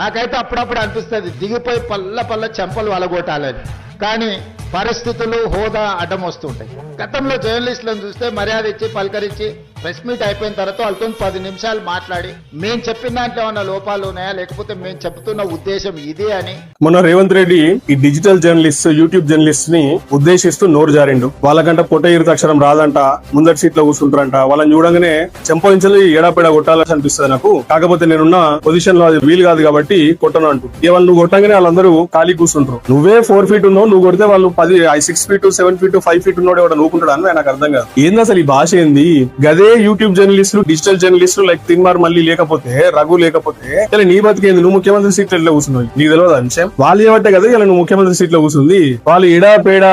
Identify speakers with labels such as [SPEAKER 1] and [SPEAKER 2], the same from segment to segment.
[SPEAKER 1] నాకైతే అప్పుడప్పుడు అనిపిస్తుంది దిగిపోయి పల్ల పల్ల చెంపలు వలగొట్టాలని. కానీ పరిస్థితులు హోదా అడ్డం వస్తుంటాయి. గతంలో జర్నలిస్టులను చూస్తే మర్యాద ఇచ్చి పలకరించి ప్రెస్ మీట్ అయిపోయిన తర్వాత వాళ్ళతో పది నిమిషాలు మాట్లాడి మేము చెప్పిన దాంట్లో ఏమన్నా లోపాలు ఉన్నాయా? లేకపోతే మేము చెప్తున్న ఉద్దేశం ఇదే అని.
[SPEAKER 2] మొన్న రేవంత్ రెడ్డి ఈ డిజిటల్ జర్నలిస్ట్ యూట్యూబ్ జర్నలిస్ట్ని ఉద్దేశిస్తూ నోరు జారిండు. వాళ్ళకంట పొట్ట ఈరుత అక్షరం రాదంట ముందటి సీట్లో కూర్చుంటారంట. వాళ్ళని చూడంగానే చెంపొంచలి ఎడాపెడా కొట్టాలని అనిపిస్తుంది నాకు. కాకపోతే నేనున్న పొజిషన్లో అది వీలు కాదు కాబట్టి కొట్టను అంటూ. ఇవాళ నువ్వు కొట్టంగానే వాళ్ళందరూ ఖాళీ కూర్చుంటారు. నువ్వే ఫోర్ ఫీట్ ఉన్నావు నువ్వు కొడితే వాళ్ళు పది six feet seven feet five feet ఉన్నాడు ఎవడ నూకుంటాడు అని నాకు అర్థం కాదు. ఏంది అసలు ఈ భాష ఏంది? గదే యూట్యూబ్ జర్నలిస్టులు డిజిటల్ జర్నలిస్టులు లైక్ తిన్మార్ మళ్ళీ లేకపోతే రఘు లేకపోతే ఇలా నీ బతికేంది నువ్వు ముఖ్యమంత్రి సీట్లో కూర్చున్నావు. నీకు తెలియదు అంశం? విషయం వాళ్ళు ఏమంటే కదా ఇలా నువ్వు ముఖ్యమంత్రి సీట్లో కూర్చుంది. వాళ్ళు ఎడా పేడ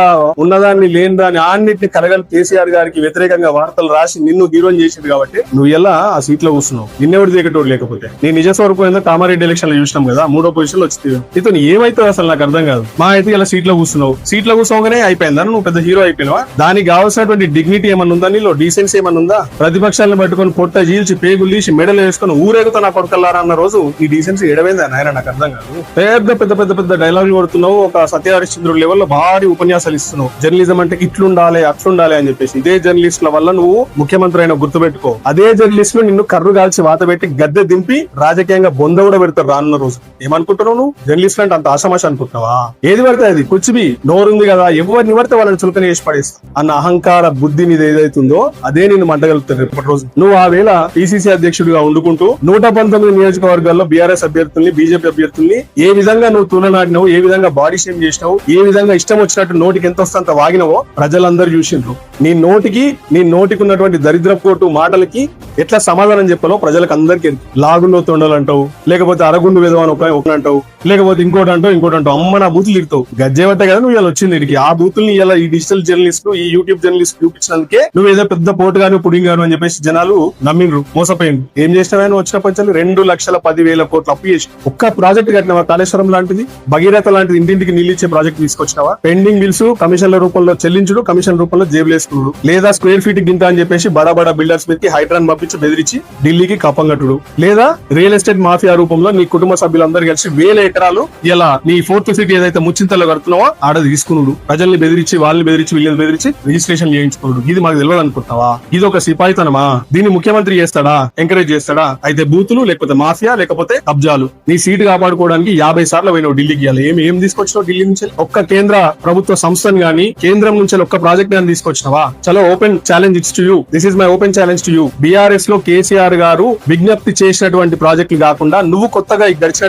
[SPEAKER 2] ఉన్నదాన్ని లేని దాన్ని అన్నిటిని కలగలి కేసీఆర్ గారికి వ్యతిరేకంగా వార్తలు రాసి నిన్ను హీరోని చేసింది కాబట్టి నువ్వు ఎలా ఆ సీట్లో కూర్చున్నావు? నిన్నెవరు దిగటోడు లేకపోతే? నేను నిజ స్వరూపం ఏందో కామారెడ్డి ఎలక్షన్లో చూసినాం కదా మూడో పొజిషన్లో వచ్చింది. ఇతను ఏమైతే అసలు నాకు అర్థం కాదు. మా అయితే ఇలా సీట్లో కూర్చున్నావు. సీట్లో కూర్చోగానే అయిపోయిందా? నువ్వు పెద్ద హీరో అయిపోయినావా? దానికి కావాల్సినటువంటి డిగ్నిటీ ఏమన్నా ఉందా నీలో? డీసెన్సీ ఏమన్నా ఉందా? ప్రతిపక్షాలను పట్టుకొని పొట్ట చీల్చి పేగులు తీసి మెడలు వేసుకొని ఊరేగుతా నా కొడుకల్లారా అన్న రోజు ఈ డీసెన్సీ ఎడమైందా నాయన? నాకు అర్థం కాదు. పెద్ద పెద్ద పెద్ద పెద్ద డైలాగులు కొడుతున్నావు. ఒక సత్యహరిశ్చంద్రుడు లెవెల్లో భారీ ఉపన్యాసాలు ఇస్తున్నావు. జర్నలిజం అంటే ఇట్లుండాలి అట్లుండాలి అని చెప్పేసి. ఇదే జర్నలిస్టుల వల్ల నువ్వు ముఖ్యమంత్రి అయిన గుర్తుపెట్టుకో. అదే జర్నలిస్టులు నిన్ను కర్రు కాల్చి వాత పెట్టి గద్దె దింపి రాజకీయంగా బొంద కూడా పెడతారు రానున్న రోజు. ఏమనుకుంటున్నావు నువ్వు? జర్నలిస్ట్ అంటే అంత ఆశమాష అనుకుంటున్నావా? ఏది పడితే అది. కుచ్చిబి నోరుంది కదా. ఎవరిని పడితే వాళ్ళని చులకన చేసి పడేస్తా. అన్న అహంకార బుద్ధి నీది ఏదైతుందో అదే నిన్ను మంటగలుగుతాను రేపటి రోజు. నువ్వు ఆ వేళ పిసిసి అధ్యక్షుడిగా ఉండుకుంటూ నూట పంతొమ్మిది నియోజకవర్గాల్లో బీఆర్ఎస్ అభ్యర్థుల్ని బీజేపీ అభ్యర్థుల్ని ఏ విధంగా నువ్వు తులనాడినావు ఏ విధంగా బాడీ షేమ్ చేసినావు ఏ విధంగా ఇష్టం వచ్చినట్టు నోటికి ఎంత వస్తే అంత వాగినవో ప్రజలందరూ చూసిండ్రు. నీ నోటికి నీ నోటికి ఉన్నటువంటి దరిద్రపోటు మాటలకి ఎట్లా సమాధానం చెప్పాలో ప్రజలకు అందరికీ. లాగుల్లో తొండలంటావు లేకపోతే అరగుండు విధవని ఒక అంటావు లేకపోతే ఇంకోటి అంటావు ఇంకోటి అంటావు అమ్మ నా బూతులు ఇరుతావు గజ్జేవట్టే కదా నువ్వు ఇలా వచ్చింది ఇడికి ఆ బూతుల్ని ఇలా ఈ డిజిటల్ జర్నలిస్ట్ ఈ యూట్యూబ్ జర్నలిస్ట్ చూపించినందుకే నువ్వు ఏదో పెద్ద పోటు గాను పుడింగ్ గాను అని చెప్పేసి జనాలు నమ్మిండ్రు. మోసపోయిండ్రు. ఏం చేసినావా నువ్వు వచ్చిన పంచాలు రెండు లక్షల పదివేల కోట్లు అప్పు చేసి ఒక్క ప్రాజెక్ట్ కట్టినవా? కాళేశ్వరం లాంటిది భగీరథ లాంటిది ఇంటింటికి నీళ్ళు ఇచ్చే ప్రాజెక్ట్ తీసుకొచ్చినవా? పెండింగ్ బిల్స్ కమిషన్ల రూపంలో చెల్లించుడు కమిషన్ రూపంలో జేబులేసుకున్నాడు లేదా స్క్వేర్ ఫీట్ గింత అని చెప్పేసి బడా బడా బిల్డర్స్ మీదకి హైడ్రాన్ పంపించి బెదిరించి ఢిల్లీకి కప్పంగట్టుడు లేదా రియల్ ఎస్టేట్ మాఫియా రూపంలో నీ కుటుంబ సభ్యులందరూ కలిసి వేల ఎకరాలు ఇలా నీ ఫోర్త్ సిటీ ఏదైతే ముచ్చింతలో కడుతున్నావో ఆడ తీసుకున్నాడు ప్రజల్ని బెదిరించి వాళ్ళని బెదిరించి వీళ్ళని బెదిరించి రిజిస్ట్రేషన్ చేయించుకున్నాడు ఇది మాకు తెలియదు అనుకుంటావా ఇది ఒక సిపాయి సిపాయితనమా దీన్ని ముఖ్యమంత్రి చేస్తాడా? ఎంకరేజ్ చేస్తాడా? అయితే బూతులు లేకపోతే మాఫియా లేకపోతే కబ్జాలు. నీ సీటు కాపాడుకోవడానికి యాభై సార్లు పోయినావు ఢిల్లీకి ఇవ్వాలి ఏం ఏం తీసుకొచ్చినావు ఢిల్లీ నుంచి? ఒక్క కేంద్ర ప్రభుత్వ సంస్థను గానీ కేంద్రం నుంచి ఒక్క ప్రాజెక్ట్ గానీ తీసుకొచ్చినావా? చలో open challenge it's to you this is my open challenge to you బీఆర్ఎస్లో కేసీఆర్ గారు విజ్ఞప్తి చేసినటువంటి ప్రాజెక్టులు కాకుండా నువ్వు కొత్తగా గడిచిన